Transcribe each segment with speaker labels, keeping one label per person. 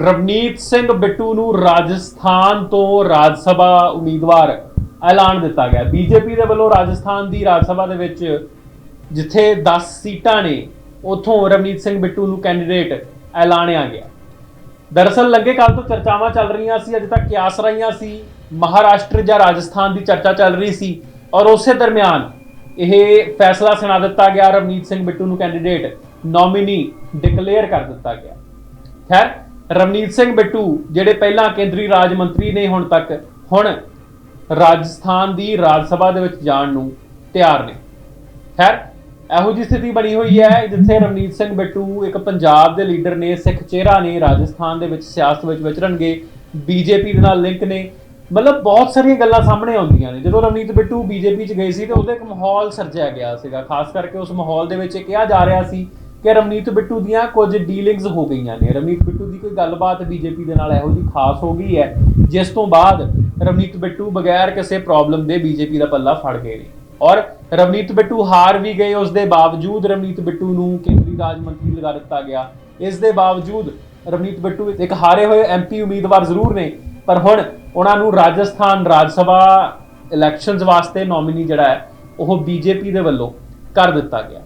Speaker 1: ਰਵਨੀਤ ਸਿੰਘ ਬਿੱਟੂ ਨੂੰ ਰਾਜਸਥਾਨ ਤੋਂ ਰਾਜ ਸਭਾ ਉਮੀਦਵਾਰ ਐਲਾਨ ਦਿੱਤਾ ਗਿਆ। ਬੀਜੇਪੀ ਦੇ ਵੱਲੋਂ ਰਾਜਸਥਾਨ ਦੀ ਰਾਜ ਸਭਾ ਦੇ ਵਿੱਚ ਜਿੱਥੇ 10 ਸੀਟਾਂ ਨੇ, ਉਥੋਂ ਰਵਨੀਤ ਸਿੰਘ ਬਿੱਟੂ ਨੂੰ ਕੈਂਡੀਡੇਟ ਐਲਾਨਿਆ ਗਿਆ। ਦਰਅਸਲ ਲੰਗੇ ਕਾਲ ਤੋਂ ਚਰਚਾਵਾਂ ਚੱਲ ਰਹੀਆਂ ਸੀ, ਅਜੇ ਤੱਕ ਕਿਆਸ ਰਹੀਆਂ ਸੀ। ਮਹਾਰਾਸ਼ਟਰ ਜਾਂ ਰਾਜਸਥਾਨ ਦੀ ਚਰਚਾ ਚੱਲ ਰਹੀ ਸੀ ਔਰ ਉਸੇ ਦਰਮਿਆਨ ਇਹ ਫੈਸਲਾ ਸੁਣਾ ਦਿੱਤਾ ਗਿਆ। ਰਵਨੀਤ ਸਿੰਘ ਬਿੱਟੂ ਨੂੰ ਕੈਂਡੀਡੇਟ ਨੋਮੀਨੀ ਡਿਕਲੇਅਰ ਕਰ ਦਿੱਤਾ ਗਿਆ। ਖੈਰ ਰਵਨੀਤ ਸਿੰਘ ਬਿੱਟੂ, ਜਿਹੜੇ ਪਹਿਲਾਂ ਕੇਂਦਰੀ ਰਾਜ ਮੰਤਰੀ ਨੇ ਹੁਣ ਤੱਕ, ਹੁਣ ਰਾਜਸਥਾਨ ਦੀ ਰਾਜ ਸਭਾ ਦੇ ਵਿੱਚ ਜਾਣ ਨੂੰ ਤਿਆਰ ਨੇ। ਖੈਰ, ਇਹੋ ਜੀ ਸਥਿਤੀ ਬਣੀ ਹੋਈ ਹੈ ਜਿੱਥੇ ਰਵਨੀਤ ਸਿੰਘ ਬਿੱਟੂ ਇੱਕ ਪੰਜਾਬ ਦੇ ਲੀਡਰ ਨੇ, ਸਿੱਖ ਚਿਹਰਾ ਨੇ, ਰਾਜਸਥਾਨ ਦੇ ਵਿੱਚ ਸਿਆਸਤ ਵਿੱਚ ਵਿਚਰਨਗੇ, ਬੀਜੇਪੀ ਦੇ ਨਾਲ ਲਿੰਕ ਨੇ, ਮਤਲਬ ਬਹੁਤ ਸਾਰੀਆਂ ਗੱਲਾਂ ਸਾਹਮਣੇ ਆਉਂਦੀਆਂ ਨੇ। ਜਦੋਂ ਰਵਨੀਤ ਬਿੱਟੂ ਬੀਜੇਪੀ 'ਚ ਗਏ ਸੀ ਤੇ ਉਹਦੇ ਇੱਕ ਮਾਹੌਲ ਸਿਰਜਿਆ ਗਿਆ ਸੀਗਾ। ਖਾਸ ਕਰਕੇ ਉਸ ਮਾਹੌਲ ਦੇ ਵਿੱਚ ਇਹ ਕਿਹਾ ਜਾ ਰਿਹਾ ਸੀ ਕਿ ਰਵਨੀਤ ਬਿੱਟੂ ਦੀਆਂ ਕੁਝ ਡੀਲਿੰਗਸ ਹੋ ਗਈਆਂ ਨੇ। ਰਵਨੀਤ ਬਿੱਟੂ ਦੀ ਕੋਈ ਗੱਲਬਾਤ ਬੀਜੇਪੀ ਦੇ ਨਾਲ ਇਹੋ ਜੀ ਖਾਸ ਹੋ ਗਈ ਹੈ, ਜਿਸ ਤੋਂ ਬਾਅਦ ਰਵਨੀਤ ਬਿੱਟੂ ਬਗੈਰ ਕਿਸੇ ਪ੍ਰੋਬਲਮ ਦੇ ਬੀਜੇਪੀ ਦਾ ਪੱਲਾ ਫੜ ਗਏ ਨੇ। ਔਰ ਰਵਨੀਤ ਬਿੱਟੂ ਹਾਰ ਵੀ ਗਏ, ਉਸ ਦੇ ਬਾਵਜੂਦ ਰਵਨੀਤ ਬਿੱਟੂ ਨੂੰ ਕੇਂਦਰੀ ਰਾਜ ਮੰਤਰੀ ਲਗਾ ਦਿੱਤਾ ਗਿਆ। ਇਸ ਦੇ ਬਾਵਜੂਦ ਰਵਨੀਤ ਬਿੱਟੂ ਇੱਕ ਹਾਰੇ ਹੋਏ ਐਮਪੀ ਉਮੀਦਵਾਰ ਜ਼ਰੂਰ ਨੇ, ਪਰ ਹੁਣ ਉਹਨਾਂ ਨੂੰ ਰਾਜਸਥਾਨ ਰਾਜ ਸਭਾ ਇਲੈਕਸ਼ਨਸ ਵਾਸਤੇ ਨੋਮੀਨੀ ਜਿਹੜਾ ਹੈ, ਉਹ ਬੀਜੇਪੀ ਦੇ ਵੱਲੋਂ ਕਰ ਦਿੱਤਾ ਗਿਆ।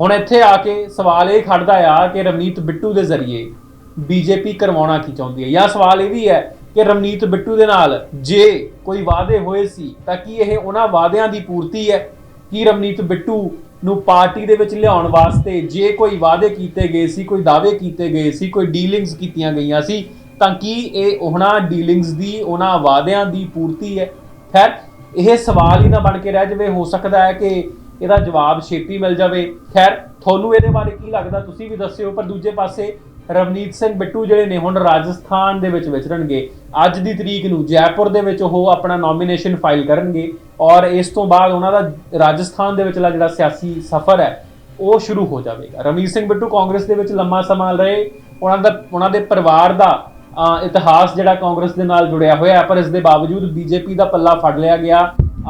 Speaker 1: ਹੁਣ ਇੱਥੇ ਆ ਕੇ ਸਵਾਲ ਇਹ ਖੜਦਾ ਆ ਕਿ ਰਵਨੀਤ ਬਿੱਟੂ ਦੇ ਜ਼ਰੀਏ ਬੀਜੇਪੀ ਕਰਵਾਉਣਾ ਕੀ ਚਾਹੁੰਦੀ ਹੈ? ਜਾਂ ਸਵਾਲ ਇਹ ਵੀ ਹੈ ਕਿ ਰਵਨੀਤ ਬਿੱਟੂ ਦੇ ਨਾਲ ਜੇ ਕੋਈ ਵਾਅਦੇ ਹੋਏ ਸੀ, ਤਾਂ ਕੀ ਇਹ ਉਹਨਾਂ ਵਾਅਦਿਆਂ ਦੀ ਪੂਰਤੀ ਹੈ ਕੀ ਰਵਨੀਤ ਬਿੱਟੂ ਨੂੰ ਪਾਰਟੀ ਦੇ ਵਿੱਚ ਲਿਆਉਣ ਵਾਸਤੇ ਜੇ ਕੋਈ ਵਾਅਦੇ ਕੀਤੇ ਗਏ ਸੀ, ਕੋਈ ਦਾਅਵੇ ਕੀਤੇ ਗਏ ਸੀ, ਕੋਈ ਡੀਲਿੰਗਸ ਕੀਤੀਆਂ ਗਈਆਂ ਸੀ, ਤਾਂ ਕੀ ਇਹ ਉਹਨਾਂ ਡੀਲਿੰਗਸ ਦੀ, ਉਹਨਾਂ ਵਾਅਦਿਆਂ ਦੀ ਪੂਰਤੀ ਹੈ? ਖੈਰ, ਇਹ ਸਵਾਲ ਹੀ ਨਾ ਬਣ ਕੇ ਰਹਿ ਜਾਵੇ। ਹੋ ਸਕਦਾ ਹੈ ਕਿ ਇਹਦਾ ਜਵਾਬ ਛੇਤੀ ਮਿਲ ਜਾਵੇ। ਖੈਰ, ਤੁਹਾਨੂੰ ਇਹਦੇ ਬਾਰੇ ਕੀ ਲੱਗਦਾ ਤੁਸੀਂ ਵੀ ਦੱਸਿਓ, ਪਰ ਦੂਜੇ ਪਾਸੇ ਰਵਨੀਤ ਸਿੰਘ ਬਿੱਟੂ ਜਿਹੜੇ ਨੇ ਹੁਣ ਰਾਜਸਥਾਨ ਦੇ ਵਿੱਚ ਵਿਚਰਨਗੇ। ਅੱਜ ਦੀ ਤਰੀਕ ਨੂੰ ਜੈਪੁਰ ਦੇ ਵਿੱਚ ਉਹ ਆਪਣਾ ਨੋਮੀਨੇਸ਼ਨ ਫਾਈਲ ਕਰਨਗੇ ਔਰ ਇਸ ਤੋਂ ਬਾਅਦ ਉਹਨਾਂ ਦਾ ਰਾਜਸਥਾਨ ਦੇ ਵਿਚਲਾ ਜਿਹੜਾ ਸਿਆਸੀ ਸਫ਼ਰ ਹੈ, ਉਹ ਸ਼ੁਰੂ ਹੋ ਜਾਵੇਗਾ। ਰਵਨੀਤ ਸਿੰਘ ਬਿੱਟੂ ਕਾਂਗਰਸ ਦੇ ਵਿੱਚ ਲੰਮਾ ਸਮਾਂ ਰਹੇ। ਉਹਨਾਂ ਦਾ, ਉਹਨਾਂ ਦੇ ਪਰਿਵਾਰ ਦਾ ਇਤਿਹਾਸ ਜਿਹੜਾ ਕਾਂਗਰਸ ਦੇ ਨਾਲ ਜੁੜਿਆ ਹੋਇਆ ਹੈ, ਪਰ ਇਸ ਦੇ ਬਾਵਜੂਦ ਬੀਜੇਪੀ ਦਾ ਪੱਲਾ ਫੜ ਲਿਆ ਗਿਆ।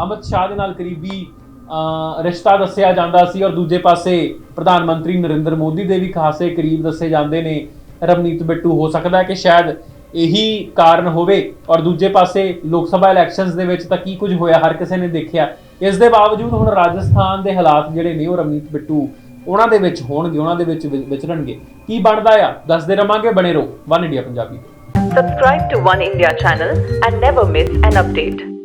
Speaker 1: ਅਮਿਤ ਸ਼ਾਹ ਦੇ ਨਾਲ ਕਰੀਬੀ ਰਿਸ਼ਤਾ ਦੱਸਿਆ ਜਾਂਦਾ ਸੀ ਔਰ ਦੂਜੇ ਪਾਸੇ ਪ੍ਰਧਾਨ ਮੰਤਰੀ ਨਰਿੰਦਰ ਮੋਦੀ ਦੇ ਵੀ ਖਾਸੇ ਕਰੀਬ ਦੱਸੇ ਜਾਂਦੇ ਨੇ। ਰਵਨੀਤ ਬਿੱਟੂ, ਹੋ ਸਕਦਾ ਹੈ ਕਿ ਸ਼ਾਇਦ ਇਹੀ ਕਾਰਨ ਹੋਵੇ। ਔਰ ਦੂਜੇ ਪਾਸੇ ਲੋਕ ਸਭਾ ਇਲੈਕਸ਼ਨਸ ਦੇ ਵਿੱਚ ਤਾਂ ਕੀ ਕੁਝ ਹੋਇਆ, ਹਰ ਕਿਸੇ ਨੇ ਦੇਖਿਆ। ਇਸ ਦੇ ਬਾਵਜੂਦ ਹੁਣ ਰਾਜਸਥਾਨ ਦੇ ਹਾਲਾਤ ਜਿਹੜੇ ਨੇ ਉਹ ਰਵਨੀਤ ਬਿੱਟੂ ਉਹਨਾਂ ਦੇ ਵਿੱਚ ਹੋਣਗੇ, ਉਹਨਾਂ ਦੇ ਵਿੱਚ ਵਿਚਰਨਗੇ। ਕੀ ਬਣਦਾ ਆ? ਦੱਸਦੇ ਰਵਾਂਗੇ। ਬਣੇ ਰਹੋ। ਵਨ ਇੰਡੀਆ ਪੰਜਾਬੀ ਤੇ।
Speaker 2: Subscribe to One India channel and never miss an.